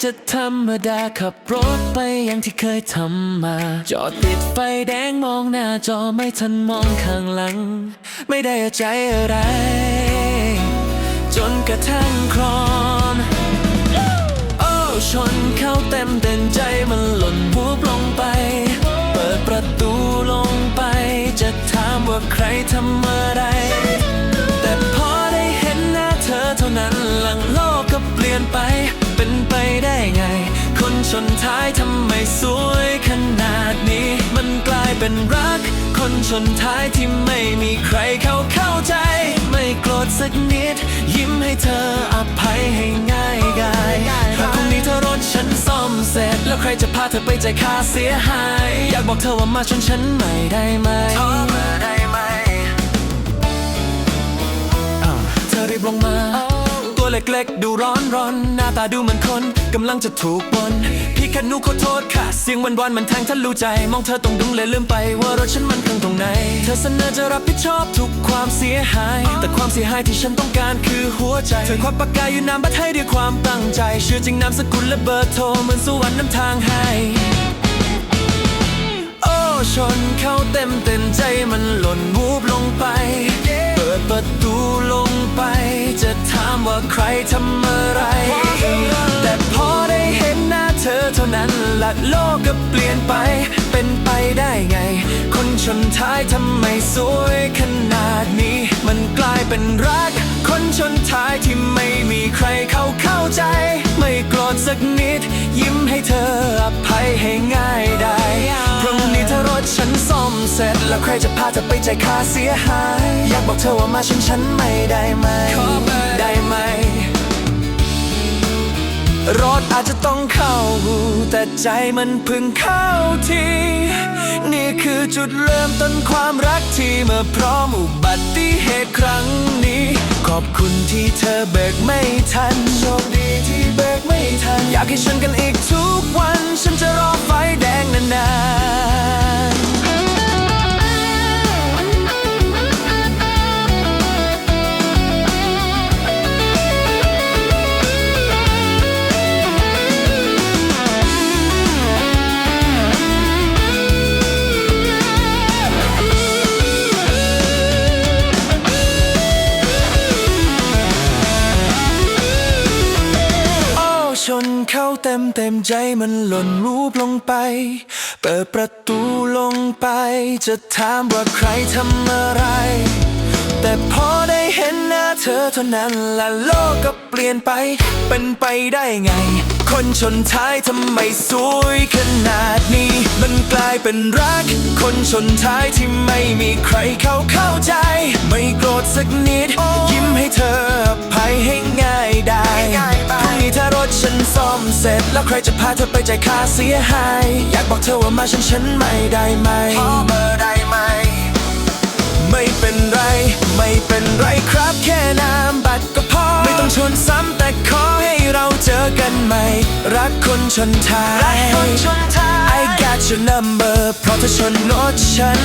จะธรรมดาขับรถไปอย่างที่เคยทำมา จอดติดไฟแดงมองหน้าจอไม่ทันมองข้างหลัง ไม่ได้เอาใจอะไร จนกระทั่งครอนโอ้ชนเข้าเต็มเต็นใจมันหล่นวูบลงไป เปิดประตูลงไป จะถามว่าใครทำอะไร ชนท้ายทำไมสวยขนาดนี้ มันกลายเป็นรัก คนชนท้ายที่ไม่มีใครเขาเข้าใจ ไม่โกรธสักนิด ยิ้มให้เธออภัยให้ง่ายกายหากพรุ่งนี้เธอรถฉันซ่อมเสร็จ แล้วใครจะพาเธอไปจ่ายค่าเสียหาย อยากบอกเธอว่ามาชนฉันไม่ได้ไหมขอเบอร์ได้ไหมเธอรีบลงมาตัว เล็กๆ ดูร้อนร้อนหน้าตาดูเหมือนคนกำลังจะถูกบนพี่แค่นูขอโทษค่ะ เสียงวันวันมันแทงทะลุใจ มองเธอตรงดุงเลยลืมไป ว่ารถฉันมันพังตรงไหน เธอเสนอจะรับผิดชอบทุกความเสียหาย แต่ความเสียหายที่ฉันต้องการคือหัวใจเธอควักปากกายอยู่น้ำบัตให้ด้วยความตั้งใจเชื่อจริงนามสกุลและเบอร์โทรเหมือนสวรรค์นำทางให้โอ้ชนเข้าเต็มเต็มใจมันหล่นวูบลงไป ใครทำอะไร แต่พอได้เห็นหน้าเธอเท่านั้นละโลกก็เปลี่ยนไป เป็นไปได้ไง คนชนท้ายทำไมสวยขนาดนี้ มันกลายเป็นรัก คนชนท้ายที่ไม่มีใครเข้าเข้าใจ ไม่โกรธสักนิด ยิ้มให้เธออภัยให้ง่ายได้พรุ่งนี้ถ้ารถฉันซ่อมเสร็จ แล้วใครจะพาเธอไปใจายค่าเสียหาย อยากบอกเธอว่ามาชนฉันไม่ได้ไหม รถอาจจะต้องเข้าหูแต่ใจมันพึ่งเข้าที นี่คือจุดเริ่มต้นความรักที่มาพร้อมอุบัติเหตุครั้งนี้ ขอบคุณที่เธอเบรกไม่ทัน โชคดีที่เบรกไม่ทัน อยากให้ฉันกันอีกทุก ชนเข้าเต็มเต็มใจมันหล่นรูปลงไป เปิดประตูลงไป จะถามว่าใครทำอะไร แต่พอได้เห็นหน้าเธอเท่านั้นละโลกก็เปลี่ยนไป เป็นไปได้ไง คนชนท้ายทำไมสวยขนาดนี้ มันกลายเป็นรัก คนชนท้ายที่ไม่มีใครเข้าเข้าใจ ไม่โกรธสักนิด ยิ้มให้เธออภัยให้ง่ายได้ แล้วใครจะพาเธอไปจ่ายค่าเสียหาย อยากบอกเธอว่ามาฉันฉันไม่ได้ไหมขอเบอร์ได้ไหม ไม่เป็นไร ไม่เป็นไรครับแค่น้ำบัตรก็พอ ไม่ต้องชวนซ้ำแต่ขอให้เราเจอกันใหม่รักคนชนท้ายรักคนชนท้าย I got your number เพราะเธอชนรถฉัน